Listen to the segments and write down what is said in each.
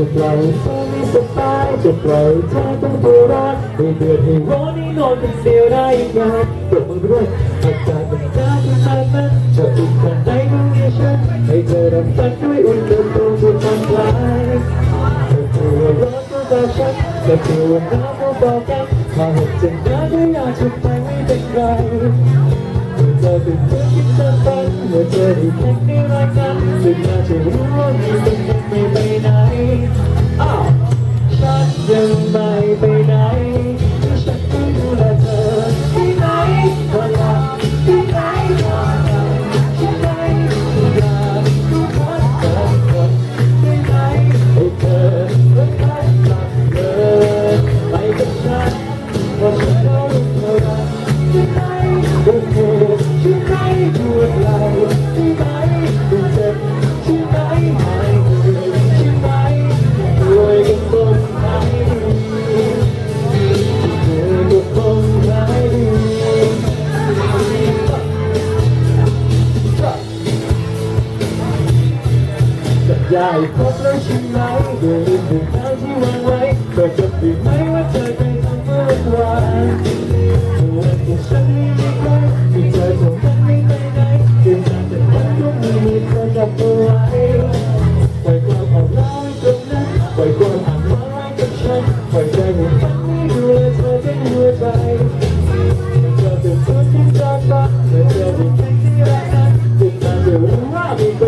จะปล่อยเธอไม่สบายจะปล่อยเธอต้องตัวร้อนให้เดือดให้ร้อนให้นอนคนเดียวได้ยังไงปรบมือด้วยอากาศมันหนาวขนาดนั้นเธออุ่นขนาดไหนดูให้ฉันให้เธอรับฟังด้วยอุ่นเดินตรงที่มันคลายเธอตัวร้อนก็บอกฉันเธอวหนาวก็บอกกันมาหกจังนะก็อยากจะไปไม่เป็นไรเธอเป็นเพื่อนที่เธอฝันเมื่อเธอได้แค่ในรายการซึ่งน่าจะรู้ว่ามีสิ่งที่ไม่ไปไหน สัญญาให้ครบแล้วใช่ไหมโดยลืมถึงทางที่วางไว้เก็จะเปลี่ยนไหมว่าเธอเคยทำเมื่อวานเมื่อที่ฉันไม่ได้ใกล้ที่เธอคงนั้นไม่ไปไหนเพียงแต่จะพักทุกมือเธอจับเอาไว้ปล่อยความอ่อนล้าไว้ตรงนั้นปล่อยความอ่อนล้าไว้กับฉันปล่อยใจให้ฟังให้ดูแลเธอทั้งหัวใจเธอเป็นคนที่จากบ้านเธอเจอที่แค่ที่รักนั้นจึงมาจะรู้ว่ามีคน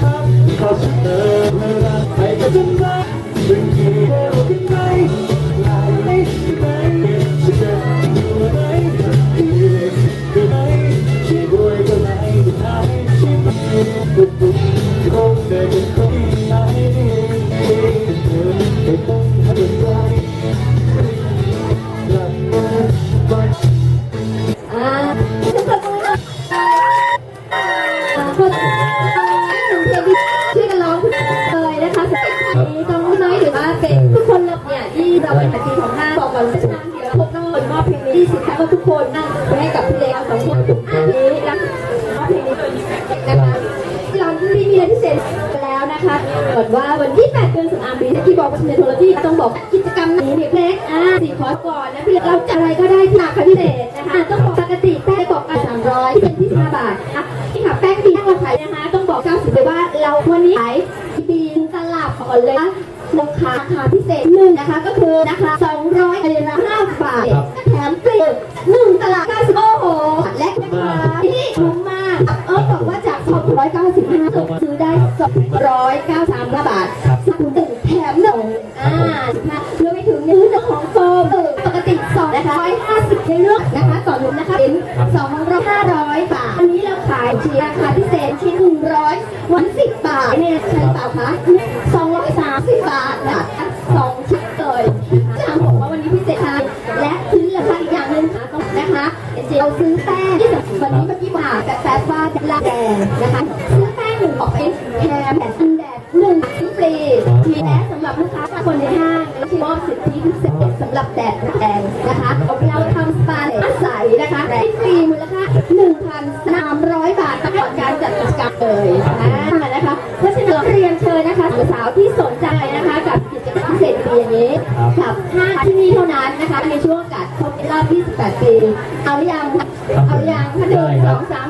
สารขอเสนอเวลาไปกับฉันนะดึงที่เร็วขึ้นไปไหล เราเป็นปีของห้าบอกก่อนเลยนะเดี๋ยวพบน้องมอบเพลงนี้สิคะว่าทุกคนนั่งไปให้กับพี่เล็กสองคนอันนี้นะมอบเพลงนี้นะคะเราที่มีอะไรพิเศษแล้วนะคะก่อนว่าวันที่8เดือนสิงหาคมที่บอกว่าเทโทโลจีต้องบอกกิจกรรมนี้เนี่ยเพลงอ่าสิขอก่อนนะพี่เล็กเราจะอะไรก็ได้ที่ราคาพิเศษนะคะต้องบอกปกติแป้งบอกกัน300ที่เป็นที่5บาทนะที่ค่ะแป้งดีเราขายนะคะต้องบอก90เลยว่าเราวันนี้ขายบีนตลับก่อนเลยนะ ราคาราคาพิเศษหนึ่งนะคะ ก็คือนะคะ200อะไรละ5บาท แถมฟรีหนึ่งตลับ90โอ้โห และราคาที่คุ้มมากเออบอกว่าจาก 295ซื้อได้ 293บาทสักหนึ่งแถมหนึ่งอ่ารวมไปถึงเนื้อของโฟมปกติสองนะคะ150ในเลือกนะคะต่อหนึ่งนะคะเป็น2,500 บาท อันนี้เราขายที่ราคาพิเศษชิ้น100วัน10บาทเนี่ยใช่เปล่าคะ230 จากทั้งสองชิ้นเลยจางบอกว่าวันนี้พิเศษมากและซื้อราคาอีกอย่างหนึ่งนะต้องนะคะเราซื้อแป้งที่วันนี้เมื่อกี้มาแต่แป๊บว่าจะลแดงนะคะซื้อแป้งหนึ่งบอกเองแถมแผ่นแดดหนึ่งฟรีมีแล้สำหรับลูกค้าคนในห้างและมอบสิทธิพิเศษสำหรับแดดแดงนะคะเราทำสปาเนใสนะคะได้ฟรีมูลค่า1,300 บาทตลอดการจัดกิจกรรมเลยนะคะเพราะฉะนั้นเรียนเชิญนะคะสาวที่สนใจ ตรกับห้างที่นี่เท่านั้นนะคะ ในช่วงกัดครบรอบ 28 ปี เอาหรือยัง เอาหรือยังพันหนึ่งสองสาม